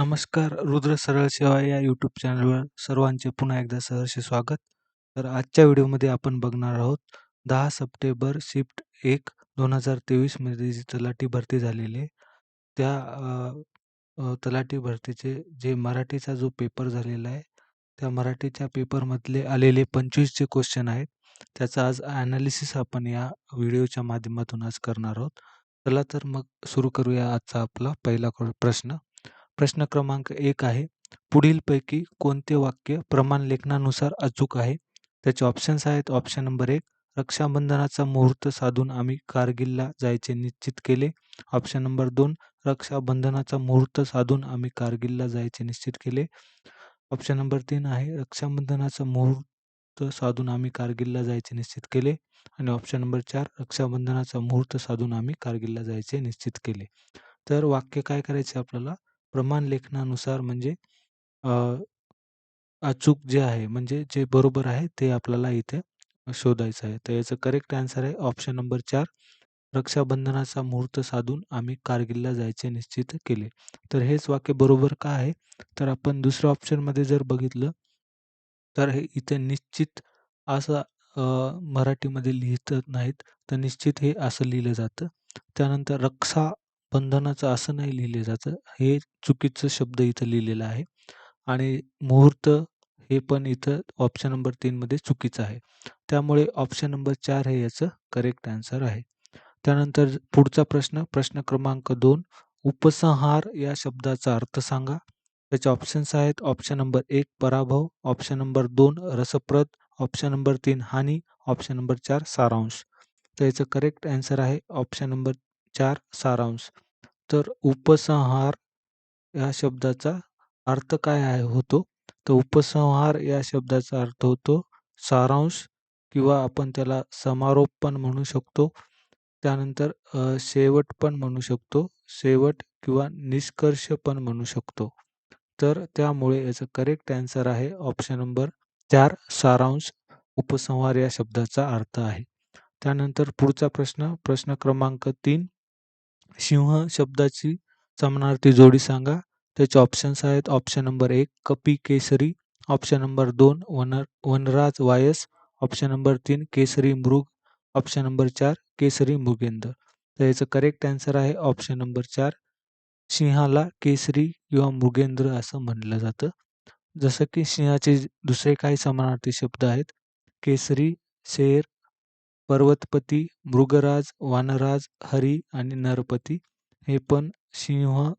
नमस्कार रुद्र सरळ सेवा या यूट्यूब चॅनलवर सर्वांचे पुन्हा एकदा सहर्ष स्वागत. तर आजच्या व्हिडिओमध्ये आपण बघणार आहोत दहा सप्टेंबर शिफ्ट एक दोन हजार तेवीसमध्ये जी तलाठी भरती झालेली आहे त्या तलाठी भरतीचे जे मराठीचा जो पेपर झालेला आहे त्या मराठीच्या पेपरमधले आलेले पंचवीस जे क्वेश्चन आहेत त्याचा आज ॲनालिसिस आपण या व्हिडिओच्या माध्यमातून आज करणार आहोत. चला तर मग सुरू करूया आजचा आपला पहिला क्व- प्रश्न. प्रश्न क्रमांक एक आहे. पुढीलपैकी कोणते वाक्य प्रमाण लेखनानुसार अचूक आहे? त्याचे ऑप्शन्स आहेत. ऑप्शन नंबर एक रक्षाबंधनाचा मुहूर्त साधून आम्ही कारगिलला जायचे निश्चित केले. ऑप्शन नंबर दोन रक्षाबंधनाचा मुहूर्त साधून आम्ही कारगिलला जायचे निश्चित केले. ऑप्शन नंबर तीन आहे रक्षाबंधनाचा मुहूर्त साधून आम्ही कारगिलला जायचे निश्चित केले. आणि ऑप्शन नंबर चार रक्षाबंधनाचा मुहूर्त साधून आम्ही कारगिलला जायचे निश्चित केले. तर वाक्य काय करायचे आपल्याला? प्रमाण लेखनानुसार म्हणजे अचूक जे आहे म्हणजे जे बरोबर आहे ते आपल्याला इथे शोधायचं आहे. तर याचं करेक्ट आन्सर आहे ऑप्शन नंबर चार रक्षाबंधनाचा मुहूर्त साधून आम्ही कारगिलला जायचे निश्चित केले. तर हेच वाक्य बरोबर का आहे? तर आपण दुसऱ्या ऑप्शनमध्ये जर बघितलं तर हे इथे निश्चित असं मराठीमध्ये लिहित नाहीत तर निश्चित हे असं लिहिलं जातं. त्यानंतर रक्षा बंधनाचं असं नाही लिहिलं जातं. हे चुकीचं शब्द इथं लिहिलेलं आहे. आणि मुहूर्त हे पण इथं ऑप्शन नंबर तीनमध्ये चुकीचं आहे. त्यामुळे ऑप्शन नंबर चार हे याचं करेक्ट आन्सर आहे. त्यानंतर पुढचा प्रश्न प्रश्न क्रमांक दोन. उपसंहार या शब्दाचा अर्थ सांगा. त्याचे ऑप्शन्स आहेत. ऑप्शन नंबर एक पराभव. ऑप्शन नंबर दोन रसप्रद. ऑप्शन नंबर तीन हानी. ऑप्शन नंबर चार सारांश. तर याचं करेक्ट आन्सर आहे. ऑप्शन नंबर चार सारांश. तर उपसंहार या शब्दाचा अर्थ काय आहे होतो? तर उपसंहार या शब्दाचा अर्थ होतो सारांश किंवा आपण त्याला समारोप पण म्हणू शकतो. त्यानंतर शेवट पण म्हणू शकतो. शेवट किंवा निष्कर्ष पण म्हणू शकतो. तर त्यामुळे याचं करेक्ट ॲन्सर आहे ऑप्शन नंबर चार सारांश. उपसंहार या शब्दाचा अर्थ आहे. त्यानंतर पुढचा प्रश्न प्रश्न क्रमांक तीन. सिंह शब्दाची समानार्थी जोडी सांगा. त्याचे ऑप्शन्स आहेत. ऑप्शन नंबर एक कपी केसरी. ऑप्शन नंबर दोन वन वनराज वायस. ऑप्शन नंबर तीन केसरी मृग. ऑप्शन नंबर चार केसरी मृगेंद्र. तर याचं करेक्ट आन्सर आहे. ऑप्शन नंबर चार सिंहाला केसरी किंवा मृगेंद्र असं म्हणलं जातं. जसं की सिंहाचे दुसरे काही समानार्थी शब्द आहेत. केसरी शेर पर्वतपती मृगराज वानराज हरी आणि नरपती हे पण सिंह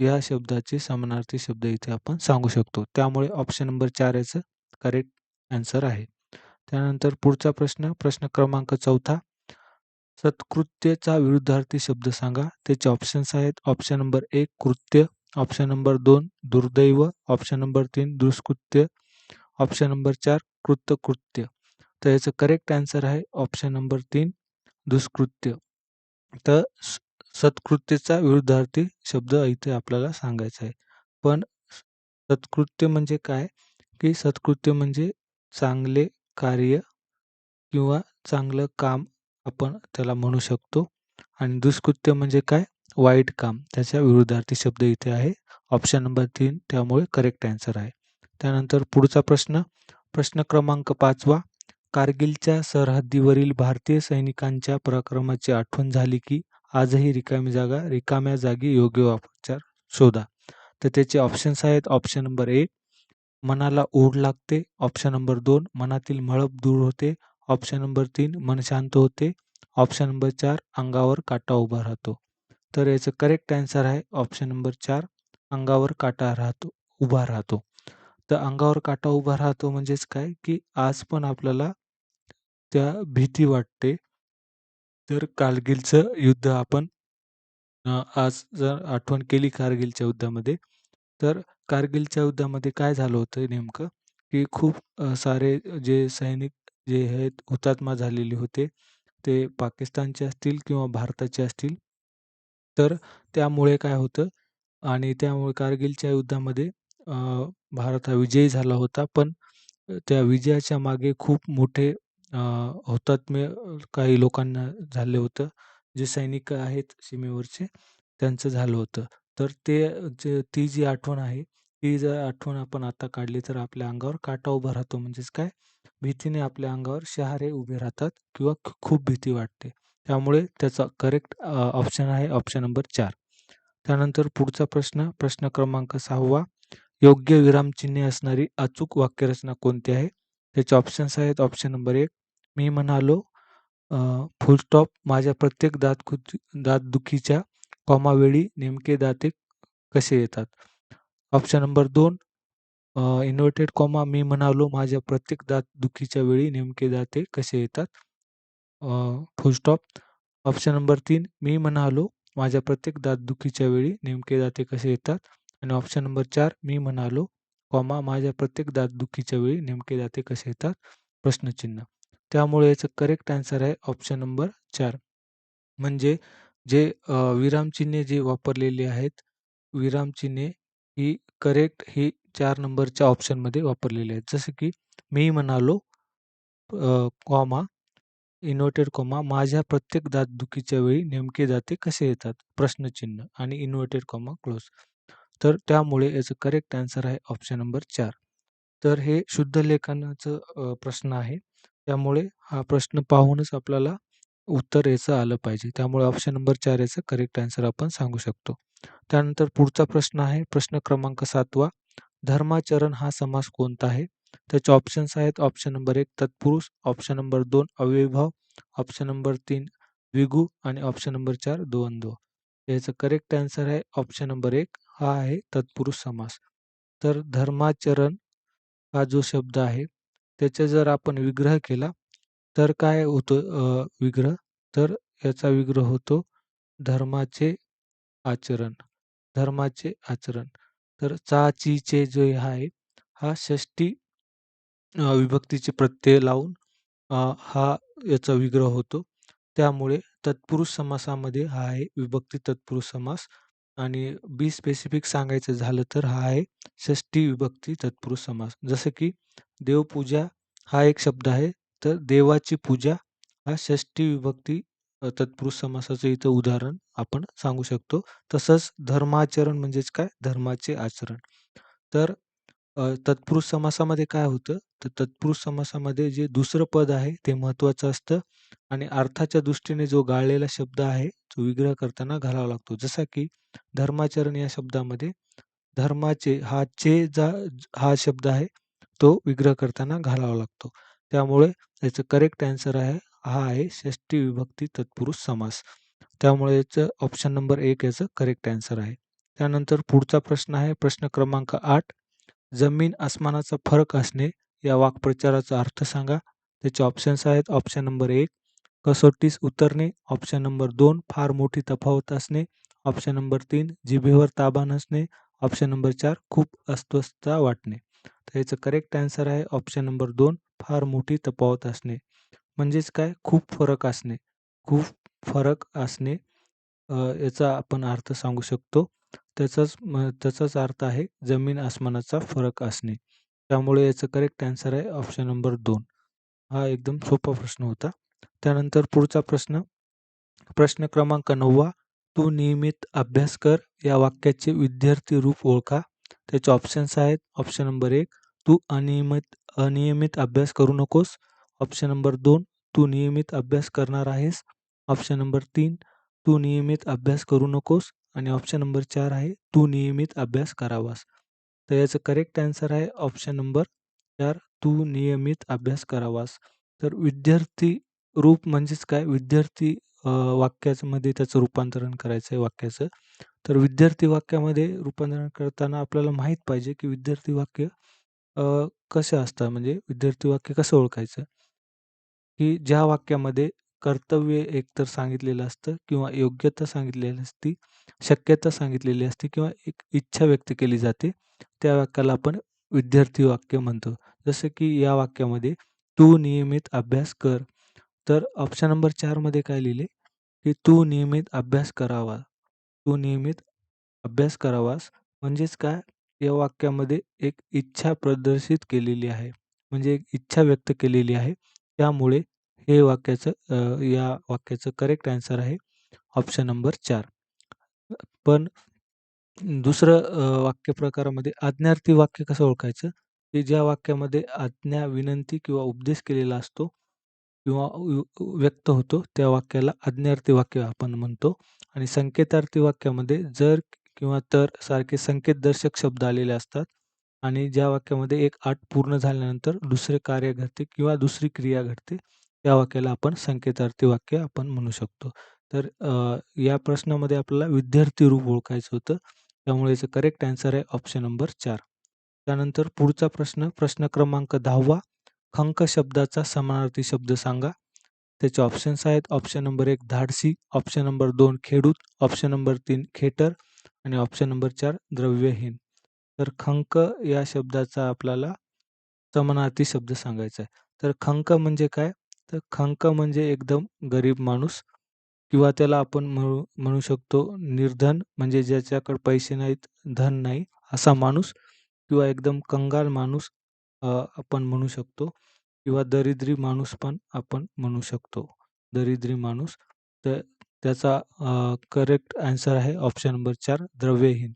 या शब्दाचे समानार्थी शब्द इथे आपण सांगू शकतो. त्यामुळे ऑप्शन नंबर चार याचं करेक्ट आन्सर आहे. त्यानंतर पुढचा प्रश्न प्रश्न क्रमांक चौथा. सत्कृत्यचा विरुद्धार्थी शब्द सांगा. त्याचे ऑप्शन्स आहेत. ऑप्शन नंबर एक कृत्य. ऑप्शन नंबर दोन दुर्दैव. ऑप्शन नंबर तीन दुष्कृत्य. ऑप्शन नंबर चार कृतकृत्य. तर याचं करेक्ट आन्सर आहे ऑप्शन नंबर तीन दुष्कृत्य. तर स- सत्कृत्यचा विरुद्धार्थी शब्द इथे आपल्याला सांगायचा आहे. पण सत्कृत्य म्हणजे काय? की सत्कृत्य म्हणजे चांगले कार्य किंवा चांगलं काम आपण त्याला म्हणू शकतो. आणि दुष्कृत्य म्हणजे काय? वाईट काम. त्याच्या विरुद्धार्थी शब्द इथे आहे. ऑप्शन नंबर तीन त्यामुळे करेक्ट आन्सर आहे. त्यानंतर पुढचा प्रश्न प्रश्न क्रमांक पाचवा. कारगिलच्या सरहद्दीवरील भारतीय सैनिकांच्या पराक्रमाची आठवण झाली की आजही रिकामी जागा रिकाम्या जागी योग्य वापचार शोधा. तर त्याचे ऑप्शन्स आहेत. ऑप्शन नंबर एक मनाला ओढ लागते. ऑप्शन नंबर दोन मनातील मळप दूर होते. ऑप्शन नंबर तीन मन शांत होते. ऑप्शन नंबर चार अंगावर काटा उभा राहतो. तर याचं करेक्ट आन्सर आहे. ऑप्शन नंबर चार अंगावर काटा राहतो उभा राहतो. तर अंगावर काटा उभा राहतो म्हणजेच काय? की आज पण आपल्याला त्या भीती वाटते. तर कारगिलचं युद्ध आपण आज जर आठवण केली कारगिलच्या युद्धामध्ये तर कारगिलच्या युद्धामध्ये काय झालं होतं नेमकं? की खूप सारे जे सैनिक जे आहेत हुतात्मा झालेले होते ते पाकिस्तानचे असतील किंवा भारताचे असतील. तर त्यामुळे काय होतं आणि त्यामुळे कारगिलच्या युद्धामध्ये भारत हा विजयी झाला होता. पण त्या विजयाच्या मागे खूप मोठे अ, हुतात्मे काही लोकांना झाले होतं जे सैनिक आहेत सीमेवरचे त्यांचं झालं होतं तर ते जे ती जी आठवण आहे, ती जर आठवण आपण आता काढली तर आपल्या अंगावर काटा उभा राहतो. म्हणजेच काय? भीतीने आपल्या अंगावर शहारे उभे राहतात किंवा खूप भीती वाटते. त्यामुळे त्याचा करेक्ट ऑप्शन आहे ऑप्शन नंबर चार त्यानंतर पुढचा प्रश्न, प्रश्न क्रमांक सहावा योग्य विरामचिन्हे असणारी अचूक वाक्यरचना कोणती आहे? त्याचे ऑप्शन्स आहेत ऑप्शन नंबर एक मी म्हणालो फुल स्टॉप माझ्या प्रत्येक दात दातदुखीच्या कॉमावेळी नेमके दाते कसे येतात? ऑप्शन नंबर 2 इन्व्हर्टेड कॉमा मी म्हणालो माझ्या प्रत्येक दातदुखीच्या वेळी नेमके दाते कसे येतात? Full stop. ऑप्शन नंबर 3 मी म्हणालो माझ्या प्रत्येक दातदुखीच्या वेळी नेमके दाते कसे येतात? आणि ऑप्शन नंबर 4 मी म्हणालो, कॉमा माझ्या प्रत्येक दातदुखीच्या वेळी नेमके दाते कसे येतात? त्यामुळे याचं करेक्ट आन्सर आहे ऑप्शन नंबर चार म्हणजे जे विरामचिन्हे जे वापरलेली आहेत, विरामचिन्हे ही करेक्ट ही चार नंबरच्या ऑप्शनमध्ये वापरलेली आहेत. जसं की मी म्हणालो, कॉमा इन्व्हर्टेड कॉमा माझ्या प्रत्येक दातदुखीच्या वेळी नेमके दाते कसे येतात? प्रश्नचिन्ह आणि इन्व्हर्टेड कॉमा क्लोज. तर त्यामुळे याचं करेक्ट आन्सर आहे ऑप्शन नंबर चार तर हे शुद्ध लेखनाचं प्रश्न आहे. त्यामुळे हा प्रश्न पाहूनच आपल्याला उत्तर याचं आलं पाहिजे. त्यामुळे ऑप्शन नंबर चार याचं करेक्ट आन्सर आपण सांगू शकतो. त्यानंतर पुढचा प्रश्न आहे प्रश्न क्रमांक सातवा धर्माचरण हा समास कोणता आहे? त्याचे ऑप्शन्स आहेत ऑप्शन नंबर एक तत्पुरुष, ऑप्शन नंबर 2 अव्ययभाव, ऑप्शन नंबर तीन द्विगु आणि ऑप्शन नंबर चार द्वंद्व. याचं करेक्ट आन्सर आहे ऑप्शन नंबर एक हा आहे तत्पुरुष समास. तर धर्माचरण हा जो शब्द आहे त्याचा जर आपण विग्रह केला तर काय होतो विग्रह? तर याचा विग्रह होतो धर्माचे आचरण. धर्माचे आचरण. तर चा, ची, चे जो आहे हा षष्टी विभक्तीचे प्रत्यय लावून हा याचा विग्रह होतो. त्यामुळे तत्पुरुष समासामध्ये हा आहे विभक्ती तत्पुरुष समास आणि बी स्पेसिफिक सांगायचं झालं तर हा आहे षष्टी विभक्ती तत्पुरुष समास. जसं की देवपूजा हा एक शब्द आहे. तर देवाची पूजा हा षष्टी विभक्ती तत्पुरुष समासाचं इथं उदाहरण आपण सांगू शकतो. तसंच धर्माचरण म्हणजेच काय? धर्माचे आचरण. तर तत्पुरुष समासामध्ये काय होतं? तर तत्पुरुष समासामध्ये जे दुसरं पद आहे ते महत्त्वाचं असतं आणि अर्थाच्या दृष्टीने जो गाळलेला शब्द आहे तो विग्रह करताना घालावा लागतो. जसा की धर्माचरण या शब्दामध्ये धर्माचे हा चे जा हा शब्द आहे तो विग्रह करताना घालावा लागतो. त्यामुळे याचं करेक्ट आन्सर आहे हा आहे षष्टी विभक्ती तत्पुरुष समास. त्यामुळे याचं ऑप्शन नंबर एक याचं करेक्ट आन्सर आहे. त्यानंतर पुढचा प्रश्न आहे प्रश्न क्रमांक आठ जमीन आसमानाचा फरक असणे या वाक्प्रचाराचा अर्थ सांगा. त्याचे ऑप्शन्स आहेत ऑप्शन नंबर एक कसोटीस उतरणे, ऑप्शन नंबर दोन फार मोठी तफावत असणे, ऑप्शन नंबर तीन जिभेवर ताबा नसणे, ऑप्शन नंबर चार खूप अस्वस्थता वाटणे. तर याचं करेक्ट आन्सर आहे ऑप्शन नंबर दोन फार मोठी तफावत असणे. म्हणजेच काय? खूप फरक असणे. खूप फरक असणे याचा आपण अर्थ सांगू शकतो. त्याचाच त्याचाच अर्थ आहे जमीन आसमानाचा फरक असणे. त्यामुळे याचं करेक्ट आन्सर आहे ऑप्शन नंबर दोन हा एकदम सोपा प्रश्न होता. त्यानंतर पुढचा प्रश्न, प्रश्न क्रमांक नववा तू नियमित अभ्यास कर या वाक्याचे विद्यार्थी रूप ओळखा. त्याचे ऑप्शन्स आहेत ऑप्शन नंबर एक तू अनियमित अनियमित अभ्यास करू नकोस. ऑप्शन नंबर दोन तू नियमित अभ्यास करणार आहेस. ऑप्शन नंबर तीन तू नियमित अभ्यास करू नकोस आणि ऑप्शन नंबर चार आहे तू नियमित अभ्यास करावास. तर याचं करेक्ट आन्सर आहे ऑप्शन नंबर चार तू नियमित अभ्यास करावास. तर विद्यार्थी रूप म्हणजेच काय? विद्यार्थी वाक्यामध्ये त्याचं रूपांतरण करायचं आहे वाक्याचं. तर विद्यार्थी वाक्यामध्ये रूपांतरण करताना आपल्याला माहीत पाहिजे की विद्यार्थी वाक्य कसं असतं म्हणजे विद्यार्थी वाक्य कसं ओळखायचं? की ज्या वाक्यामध्ये कर्तव्य एकतर सांगितलेलं असतं किंवा योग्यता सांगितलेली असती, शक्यता सांगितलेली असते किंवा एक इच्छा व्यक्त केली जाते. त्या वाक्याला आपण विद्यार्थी वाक्य म्हणतो. जसं की या वाक्यामध्ये तू नियमित अभ्यास कर. तर ऑप्शन नंबर चारमध्ये काय लिहिले? की तू नियमित अभ्यास करावा. तू नियमित अभ्यास करावास म्हणजेच काय? या वाक्यामध्ये एक इच्छा प्रदर्शित केलेली आहे. म्हणजे एक इच्छा व्यक्त केलेली आहे. त्यामुळे हे वाक्याचं या वाक्याचं करेक्ट आन्सर आहे ऑप्शन नंबर चार पण दुसरं वाक्य वाक्यप्रकारामध्ये आज्ञार्थी वाक्य कसं ओळखायचं? की ज्या वाक्यामध्ये आज्ञा, विनंती किंवा उपदेश केलेला असतो किंवा व्यक्त होतो, त्या वाक्याला आज्ञार्थी वाक्य आपण म्हणतो आणि संकेतार्थी वाक्यामध्ये जर किंवा तर सारखे संकेतदर्शक शब्द आलेले असतात आणि ज्या वाक्यामध्ये एक आठ पूर्ण झाल्यानंतर दुसरे कार्य घडते किंवा दुसरी क्रिया घडते, त्या वाक्याला आपण संकेतार्थी वाक्य आपण म्हणू शकतो. तर या प्रश्नामध्ये आपल्याला विद्यार्थी रूप ओळखायचं होतं. त्यामुळे याचं करेक्ट आन्सर आहे ऑप्शन नंबर चार त्यानंतर पुढचा प्रश्न, प्रश्न क्रमांक 10वा खंक शब्दाचा समानार्थी शब्द सांगा. त्याचे ऑप्शन्स आहेत. ऑप्शन नंबर एक धाडसी, ऑप्शन नंबर दोन खेडूत, ऑप्शन नंबर तीन खेटर आणि ऑप्शन नंबर चार द्रव्यहीन. तर खंक या शब्दाचा आपल्याला समानार्थी शब्द सांगायचा आहे. तर खंक म्हणजे काय? तर खंक म्हणजे एकदम गरीब माणूस किंवा त्याला आपण म्हणू म्हणू शकतो निर्धन म्हणजे ज्याच्याकडे पैसे नाहीत, धन नाही असा माणूस किंवा एकदम कंगाल माणूस अ, आपण म्हणू शकतो किंवा दरिद्री माणूस पण आपण म्हणू शकतो. दरिद्री माणूस. तर त्याचा करेक्ट आन्सर आहे ऑप्शन नंबर 4 द्रव्यहीन.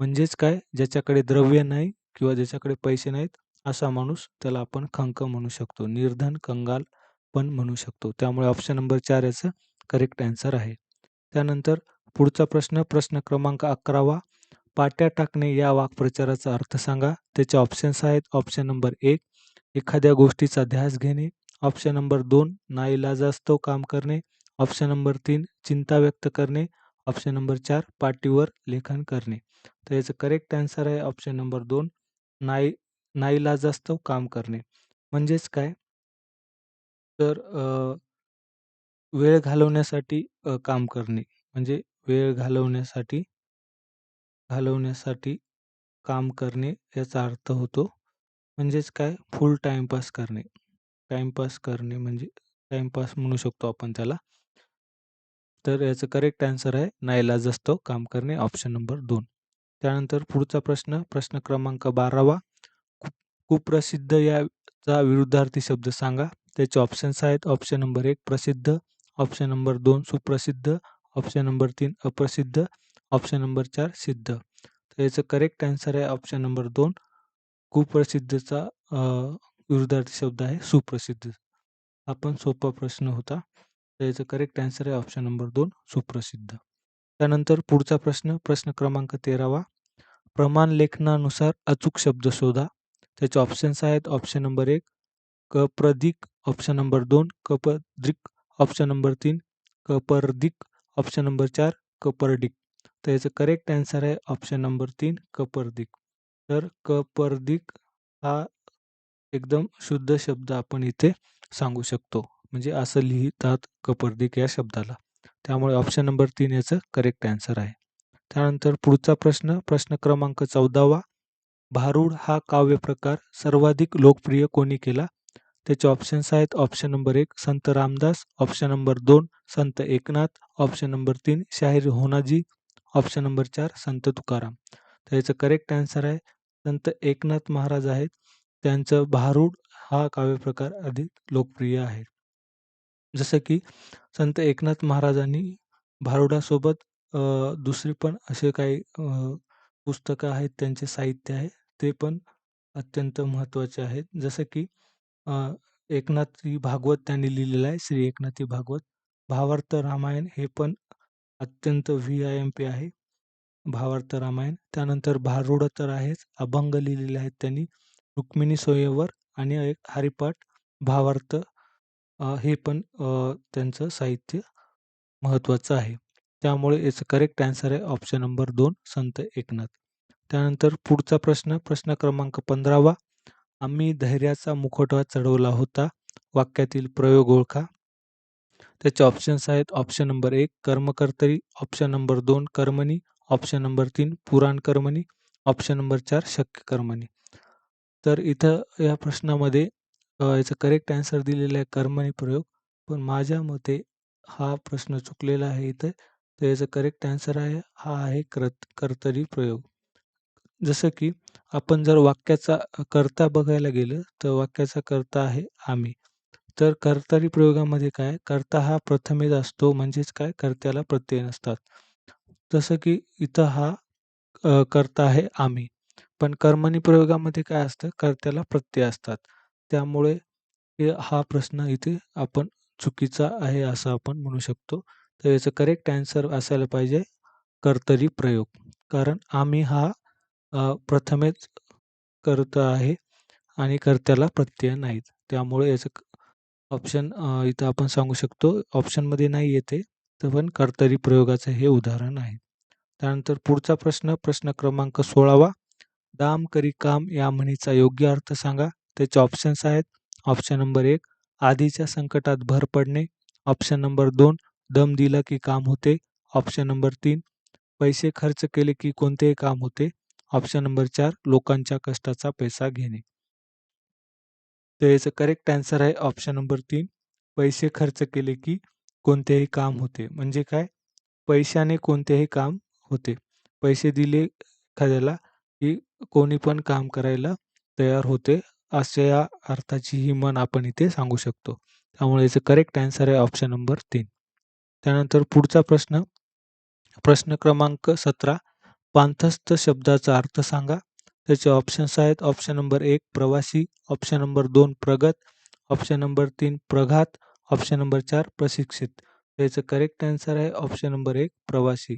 म्हणजेच काय? ज्याच्याकडे द्रव्य नाही किंवा ज्याच्याकडे पैसे नाहीत असा माणूस त्याला आपण खंक म्हणू शकतो. निर्धन, कंगाल पण म्हणू शकतो. त्यामुळे ऑप्शन नंबर 4 याचं करेक्ट आन्सर आहे. त्यानंतर पुढचा प्रश्न, प्रश्न क्रमांक 11वा पाट्या टाकणे या वाक्प्रचाराचा अर्थ सांगा. त्याचे ऑप्शन्स आहेत. ऑप्शन नंबर एक एखाद्या गोष्टीचा ध्यास घेणे. ऑप्शन नंबर दोन नाईलाजास्तव काम करणे. ऑप्शन नंबर तीन चिंता व्यक्त करणे. ऑप्शन नंबर चार पाटीवर लेखन करणे. तर याचं करेक्ट आन्सर आहे ऑप्शन नंबर दोन नाई नाईलाजास्तव काम करणे. म्हणजेच काय? तर वेळ घालवण्यासाठी काम करणे. म्हणजे वेळ घालवण्यासाठी घालवण्यासाठी काम करणे याचा अर्थ होतो. म्हणजेच काय? फुल टाईमपास करणे. टाईमपास करणे म्हणजे टाईमपास म्हणू शकतो आपण त्याला. तर याचं करेक्ट आन्सर आहे नाईलाजास्तव काम करणे ऑप्शन नंबर दोन त्यानंतर पुढचा प्रश्न, प्रश्न क्रमांक 12वा कु कुप्रसिद्ध याचा विरुद्धार्थी शब्द सांगा. त्याचे ऑप्शन्स आहेत. ऑप्शन नंबर एक प्रसिद्ध, ऑप्शन नंबर दोन सुप्रसिद्ध, ऑप्शन नंबर तीन अप्रसिद्ध, ऑप्शन नंबर चार सिद्ध. तर याचं करेक्ट आन्सर आहे ऑप्शन नंबर दोन कुप्रसिद्धचा विरुद्धार्थी शब्द आहे सुप्रसिद्ध. हा पण सोपा प्रश्न होता. तर याचं करेक्ट आन्सर आहे ऑप्शन नंबर दोन सुप्रसिद्ध. त्यानंतर पुढचा प्रश्न, प्रश्न क्रमांक 13वा प्रमाण लेखनानुसार अचूक शब्द शोधा. त्याचे ऑप्शन्स आहेत. ऑप्शन नंबर एक कप्रदिक, ऑप्शन नंबर दोन कपद्रिक, ऑप्शन नंबर तीन कपरदिक ऑप्शन नंबर चार कपर्डिक. तर याचं करेक्ट आन्सर आहे ऑप्शन नंबर तीन कपर्दिक. तर कपर्दिक हा एकदम शुद्ध शब्द आपण इथे सांगू शकतो. म्हणजे असं लिहितात कपर्दिक या शब्दाला. त्यामुळे ऑप्शन नंबर तीन याचं करेक्ट आन्सर आहे. त्यानंतर पुढचा प्रश्न, प्रश्न क्रमांक 14वा भारूड हा काव्य प्रकार सर्वाधिक लोकप्रिय कोणी केला? त्याचे ऑप्शन्स आहेत. ऑप्शन नंबर एक संत रामदास, ऑप्शन नंबर दोन संत एकनाथ, ऑप्शन नंबर तीन शाहीर होनाजी, ऑप्शन नंबर चार संत तुकाराम. तर याचं करेक्ट आन्सर आहे संत एकनाथ महाराज आहेत. त्यांचं भारूड हा काव्यप्रकार अधिक लोकप्रिय आहे. जसं की संत एकनाथ महाराजांनी भारुडासोबत दुसरी पण असे काही पुस्तकं आहेत त्यांचे साहित्य आहे. ते पण अत्यंत महत्त्वाचे आहेत. जसं की एकनाथी भागवत त्यांनी लिहिलेलं आहे. श्री एकनाथी भागवत. भावार्थ रामायण हे पण अत्यंत व्ही-आय-एम-पी आहे. भावार्थ रामायण. त्यानंतर भारूड तर आहेच. अभंग लिहिलेले आहेत त्यांनी. रुक्मिणी सोयवर आणि एक हरिपाठ, भावार्थ हे पण त्यांचं साहित्य महत्त्वाचं आहे. त्यामुळे याचं करेक्ट आन्सर आहे ऑप्शन नंबर दोन संत एकनाथ. त्यानंतर पुढचा प्रश्न, प्रश्न क्रमांक 15वा आम्ही धैर्याचा मुखवटा चढवला होता. वाक्यातील प्रयोग ओळखा. त्याचे ऑप्शन्स आहेत. ऑप्शन नंबर एक कर्मकर्तरी, ऑप्शन नंबर दोन कर्मणी, ऑप्शन नंबर तीन पुराण कर्मणी, ऑप्शन नंबर चार शक्य कर्मणी. तर इथं या प्रश्नामध्ये याचं करेक्ट आन्सर दिलेलं आहे कर्मणी प्रयोग. पण माझ्या मते हा प्रश्न चुकलेला आहे इथं तर याचं करेक्ट आन्सर आहे हा आहे कर्त कर्तरी प्रयोग. जसं की आपण जर वाक्याचा कर्ता बघायला गेलं, तर वाक्याचा कर्ता आहे आम्ही. तर कर्तरी प्रयोगामध्ये काय कर्ता हा प्रथमेच असतो म्हणजेच काय कर्त्याला प्रत्यय नसतात. जसं की इथं हा कर्ता आहे आम्ही. पण कर्मणी प्रयोगामध्ये काय असतं? कर्त्याला प्रत्यय असतात. त्यामुळे हा प्रश्न इथे आपण चुकीचा आहे असं आपण म्हणू शकतो. तर याचं करेक्ट ॲन्सर असायला पाहिजे कर्तरी प्रयोग. कारण आम्ही हा प्रथमेच कर्ता आहे आणि कर्त्याला प्रत्यय नाहीत. त्यामुळे याचं ऑप्शन अ, इथं आपण सांगू शकतो ऑप्शनमध्ये नाही येते, तर पण कर्तरी प्रयोगाचं हे उदाहरण आहे. त्यानंतर पुढचा प्रश्न, प्रश्न क्रमांक 16वा. दाम करी काम या म्हणीचा योग्य अर्थ सांगा. त्याचे ऑप्शन्स आहेत. ऑप्शन नंबर एक आधीच्या संकटात भर पडणे. ऑप्शन नंबर दोन दम दिला की काम होते. ऑप्शन नंबर तीन पैसे खर्च केले की कोणतेही काम होते. ऑप्शन नंबर चार लोकांच्या कष्टाचा पैसा घेणे. तर याचं करेक्ट आन्सर आहे ऑप्शन नंबर तीन पैसे खर्च केले की कोणतेही काम होते. म्हणजे काय? पैशाने कोणतेही काम होते. पैसे दिले एखाद्याला की कोणी पण काम करायला तयार होते. अशा अर्थाची ही मन आपण इथे सांगू शकतो. त्यामुळे याचं करेक्ट आन्सर आहे ऑप्शन नंबर तीन त्यानंतर पुढचा प्रश्न, प्रश्न क्रमांक 17 पांथस्थ शब्दाचा अर्थ सांगा. त्याचे ऑप्शन्स आहेत. ऑप्शन नंबर एक प्रवासी, ऑप्शन नंबर दोन प्रगत, ऑप्शन नंबर तीन प्रघात, ऑप्शन नंबर चार प्रशिक्षित. याचं करेक्ट आन्सर आहे ऑप्शन नंबर एक प्रवासी.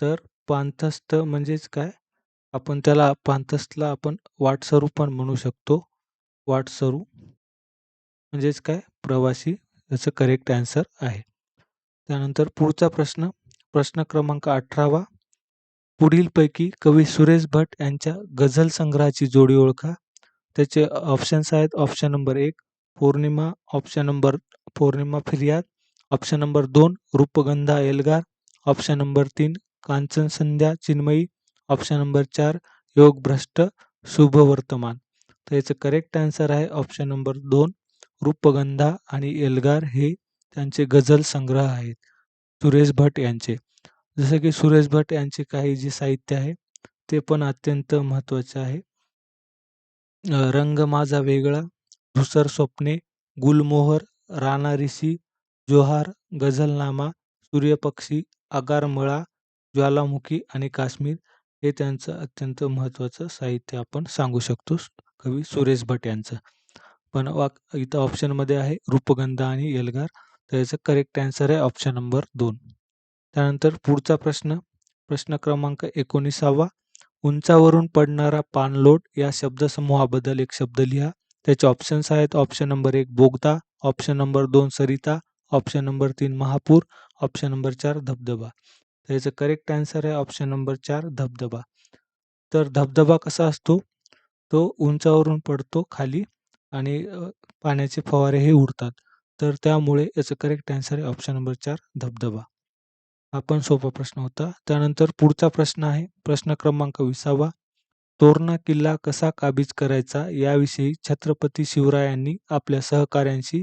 तर पांथस्थ म्हणजेच काय? आपण त्याला पांथस्थला आपण वाटसरू पण म्हणू शकतो. वाटसरू म्हणजेच काय? प्रवासी याचं करेक्ट आन्सर आहे. त्यानंतर पुढचा प्रश्न, प्रश्न क्रमांक 18वा. पुढीलपैकी कवी सुरेश भट यांच्या गझल संग्रहाची जोडी ओळखा. त्याचे ऑप्शन्स आहेत. ऑप्शन नंबर एक पौर्णिमा, ऑप्शन नंबर पौर्णिमा फिर्याद, ऑप्शन नंबर दोन रूपगंधा एल्गार, ऑप्शन नंबर तीन कांचन संध्या चिन्मयी, ऑप्शन नंबर चार योगभ्रष्ट शुभवर्तमान. तर याचं करेक्ट आन्सर आहे ऑप्शन नंबर दोन रूपगंधा आणि एल्गार हे त्यांचे गझल संग्रह आहेत. सुरेश भट यांचे. जसं की सुरेश भट यांचे काही जे साहित्य आहे ते पण अत्यंत महत्त्वाचे आहे. रंग माझा वेगळा, धुसर स्वप्ने, गुलमोहर, राणा ऋषी, जोहार, गझलनामा, सूर्यपक्षी, आगारमळा, ज्वालामुखी आणि काश्मीर हे त्यांचं अत्यंत महत्त्वाचं साहित्य आपण सांगू शकतो कवी सुरेश भट यांचं. पण वाक इथं ऑप्शनमध्ये आहे रूपगंधा आणि एल्गार. तर याचं करेक्ट आन्सर आहे ऑप्शन नंबर दोन त्यानंतर पुढचा प्रश्न, प्रश्न क्रमांक 19वा. उंचावरून पडणारा पाणलोट या शब्दसमूहाबद्दल एक शब्द लिहा. त्याचे ऑप्शन्स आहेत. ऑप्शन नंबर एक बोगदा, ऑप्शन नंबर दोन सरिता, ऑप्शन नंबर तीन महापूर, ऑप्शन नंबर चार धबधबा. तर याचं करेक्ट आन्सर आहे ऑप्शन नंबर चार धबधबा. तर धबधबा कसा असतो? तो उंचावरून पडतो खाली आणि पाण्याचे फवारेही उडतात. तर त्यामुळे याचं करेक्ट आन्सर आहे ऑप्शन नंबर चार धबधबा. हा पण सोपा प्रश्न होता. त्यानंतर पुढचा प्रश्न आहे. प्रश्न क्रमांक 20वा. तोरणा किल्ला कसा काबीज करायचा याविषयी छत्रपती शिवरायांनी आपल्या सहकाऱ्यांशी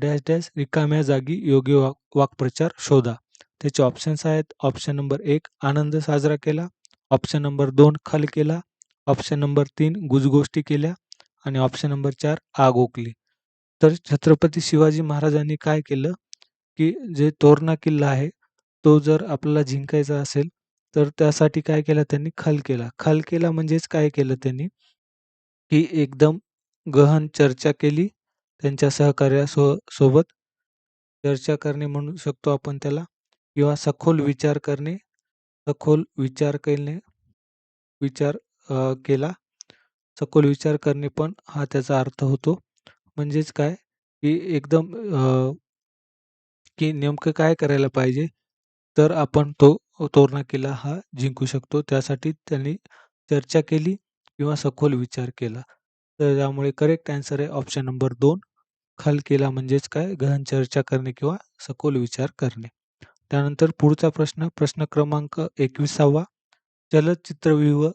डॅश डॅश रिकाम्या जागी योग्य वाक वाक्प्रचार शोधा. त्याचे ऑप्शन्स आहेत. ऑप्शन नंबर 1 आनंद साजरा केला, ऑप्शन नंबर 2 खल केला, ऑप्शन नंबर 3 गुजगोष्टी केल्या आणि ऑप्शन नंबर 4 आग ओकली. तर छत्रपती शिवाजी महाराजांनी काय केलं, की जे तोरणा किल्ला आहे, तो जर आपल्याला जिंकायचा असेल, तर त्यासाठी काय केलं त्यांनी खल केला. खल केला म्हणजेच काय केलं त्यांनी, की एकदम गहन चर्चा केली त्यांच्या सहकार्यासो सोबत. चर्चा करणे म्हणू शकतो आपण त्याला किंवा सखोल विचार करणे, सखोल विचार केले विचार केला. सखोल विचार करणे पण हा त्याचा अर्थ होतो. म्हणजेच काय, की एकदम की नेमकं काय करायला पाहिजे, तर आपण तो तोरणा किल्ला हा जिंकू शकतो. त्यासाठी त्यांनी चर्चा केली किंवा सखोल विचार केला. तर त्यामुळे करेक्ट ॲन्सर आहे ऑप्शन नंबर दोन खल केला म्हणजेच काय गहन चर्चा करणे किंवा सखोल विचार करणे. त्यानंतर पुढचा प्रश्न, प्रश्न क्रमांक 21वा. चलचित्रव्यूह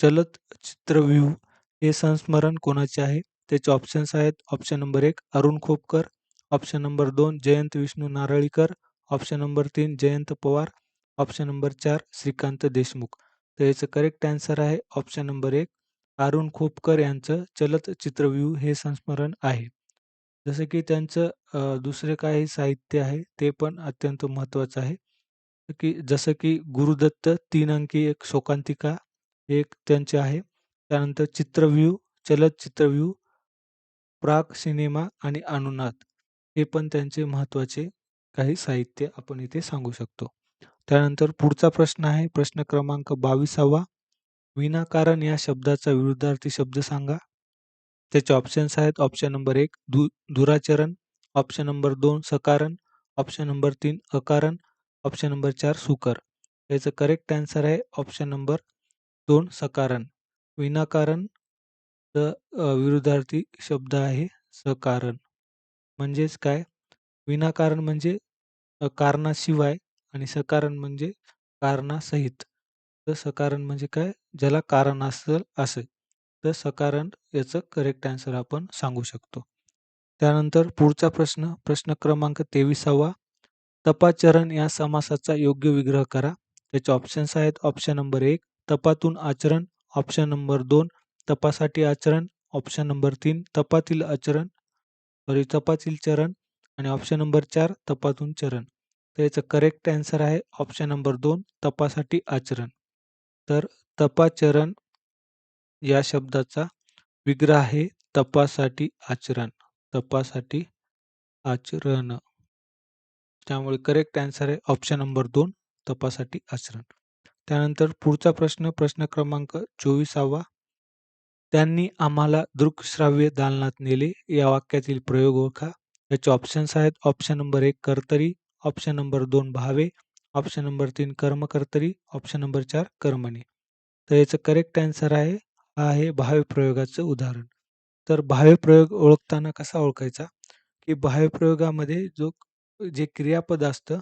चलचित्रव्यूह हे संस्मरण कोणाचे आहे? त्याचे ऑप्शन्स आहेत. ऑप्शन नंबर एक अरुण खोपकर, ऑप्शन नंबर दोन जयंत विष्णू नारळीकर, ऑप्शन नंबर तीन जयंत पवार, ऑप्शन नंबर चार श्रीकांत देशमुख. तर याचं करेक्ट आन्सर आहे ऑप्शन नंबर एक अरुण खोपकर यांचं चलत चित्रव्यू हे संस्मरण आहे. जसं की त्यांचं दुसरे काही साहित्य आहे ते पण अत्यंत महत्त्वाचं आहे. की जसं की गुरुदत्त तीन अंकी एक शोकांतिका एक त्यांचे आहे त्यानंतर चित्रव्यू चलत चित्रव्यू प्राग सिनेमा आणि अनुनाद हे पण त्यांचे महत्त्वाचे काही साहित्य आपण इथे सांगू शकतो. त्यानंतर पुढचा प्रश्न आहे प्रश्न क्रमांक बावीसावा. विनाकारण या शब्दाचा विरुद्धार्थी शब्द सांगा. त्याचे ऑप्शन्स आहेत ऑप्शन नंबर एक दु दुराचरण ऑप्शन नंबर दोन सकारण ऑप्शन नंबर तीन अकारण ऑप्शन नंबर चार सुकर. याचं करेक्ट आन्सर आहे ऑप्शन नंबर दोन सकारण. विनाकारण विरुद्धार्थी शब्द आहे सकारण. म्हणजेच काय? विनाकारण म्हणजे कारणाशिवाय आणि सकारण म्हणजे कारणासहित. तर सकारण म्हणजे काय? ज्याला कारण असेल असेल तर सकारण याचं करेक्ट आन्सर आपण सांगू शकतो. त्यानंतर पुढचा प्रश्न प्रश्न क्रमांक तेविसावा. तपाचरण या समासाचा योग्य विग्रह करा. त्याचे ऑप्शन्स आहेत ऑप्शन नंबर एक तपातून आचरण ऑप्शन नंबर दोन तपासाठी आचरण ऑप्शन नंबर तीन तपातील आचरण सॉरी तपातील चरण आणि ऑप्शन नंबर चार तपासून चरण. तर याचं करेक्ट ॲन्सर आहे ऑप्शन नंबर दोन तपासाठी आचरण. तर तपाचरण या शब्दाचा विग्रह आहे तपासाठी आचरण. तपासाठी आचरण. त्यामुळे करेक्ट आन्सर आहे ऑप्शन नंबर दोन तपासाठी आचरण. त्यानंतर पुढचा प्रश्न प्रश्न क्रमांक चोवीसावा. त्यांनी आम्हाला दृकश्राव्य दालनात नेले या वाक्यातील प्रयोग ओळखा. याचे ऑप्शन्स आहेत. ऑप्शन नंबर एक कर्तरी. ऑप्शन नंबर दोन भावे. ऑप्शन नंबर तीन कर्मकर्तरी. ऑप्शन नंबर चार कर्मणी. तर याचं करेक्ट आन्सर आहे हा आहे भावे प्रयोगाचं उदाहरण. तर भावे प्रयोग ओळखताना कसा ओळखायचा? की भावे प्रयोगामध्ये जो जे क्रियापद असतं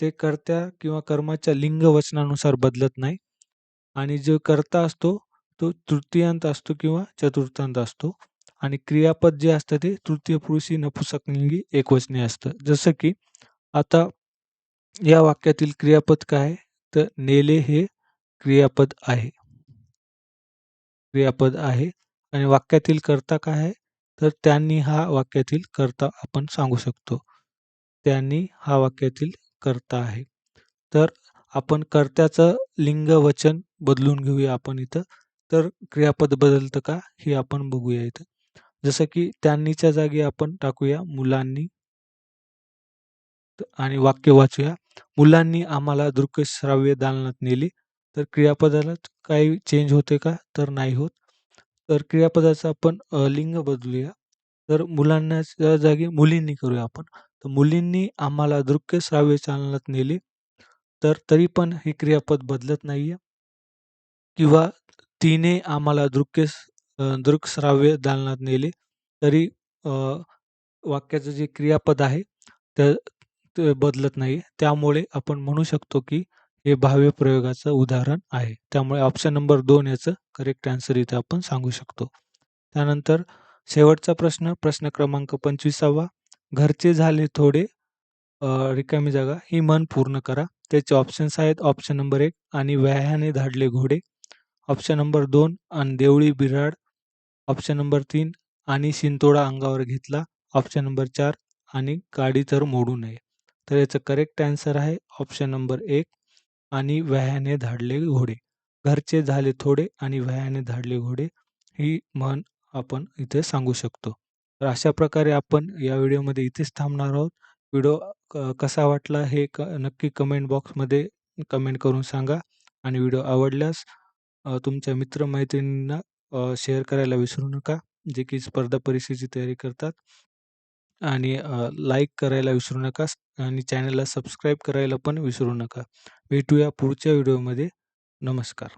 ते कर्त्या किंवा कर्माच्या लिंग वचनानुसार बदलत नाही. आणि जो कर्ता असतो तो तृतीयांत असतो किंवा चतुर्थांत असतो. आणि क्रियापद जे असतं ते तृतीय पुरुषी नपुसकलिंगी एकवचनी असतं. जसं की आता या वाक्यातील क्रियापद काय? तर नेले हे क्रियापद आहे. क्रियापद आहे. आणि वाक्यातील कर्ता काय आहे? तर त्यांनी हा वाक्यातील कर्ता आपण सांगू शकतो. त्यांनी हा वाक्यातील कर्ता आहे. तर आपण कर्त्याचं लिंग वचन बदलून घेऊया आपण इथं. तर क्रियापद बदलतं का? हे आपण बघूया इथं. जसं की त्यांनीच्या जागी आपण टाकूया मुलांनी. आणि वाक्य वाचूया. मुलांनी आम्हाला दृकश्राव्य दालनात नेले. तर क्रियापदाला काही चेंज होते का? तर नाही होत. तर क्रियापदाचं आपण लिंग बदलूया. तर मुलांच्या जागी मुलींनी करूया आपण. तर मुलींनी आम्हाला दृक्य श्राव्य चालनात नेले. तर तरी पण हे क्रियापद बदलत नाहीये. किंवा तिने आम्हाला दृक्य दृकश्राव्य दालनात नेले. तरी वाक्याचं जे क्रियापद आहे त्या ते बदलत नाही त्यामुळे आपण म्हणू शकतो की हे भाव्य प्रयोगाचं उदाहरण आहे. त्यामुळे ऑप्शन नंबर दोन याचं करेक्ट आन्सर इथे आपण सांगू शकतो. त्यानंतर शेवटचा प्रश्न प्रश्न क्रमांक पंचवीसावा. घरचे झाले थोडे रिकामी जागा ही मन पूर्ण करा. त्याचे ऑप्शन्स आहेत ऑप्शन नंबर एक आणि व्यायाने धाडले घोडे. ऑप्शन नंबर दोन आणि देवळी बिराड ऑप्शन नंबर तीन आणि शिंतोडा अंगावर घेतला. ऑप्शन नंबर चार आणि गाडी तर मोडू नये. तर याचं करेक्ट आन्सर आहे ऑप्शन नंबर एक आणि वह्याने धाडले घोडे. घरचे झाले थोडे आणि वह्याने धाडले घोडे. ही म्हण आपण इथे सांगू शकतो. तर अशा प्रकारे आपण या व्हिडिओमध्ये इथेच थांबणार आहोत. व्हिडिओ कसा वाटला हे क नक्की कमेंट बॉक्समध्ये कमेंट करून सांगा. आणि व्हिडिओ आवडल्यास तुमच्या मित्रमैत्रिणींना शेअर करायला विसरू नका जे की स्पर्धा परीक्षेची तयारी करतात. आणि लाईक करायला विसरू नका आणि चॅनलला सबस्क्राईब करायला पण विसरू नका. भेटूया पुढच्या व्हिडिओमध्ये. नमस्कार.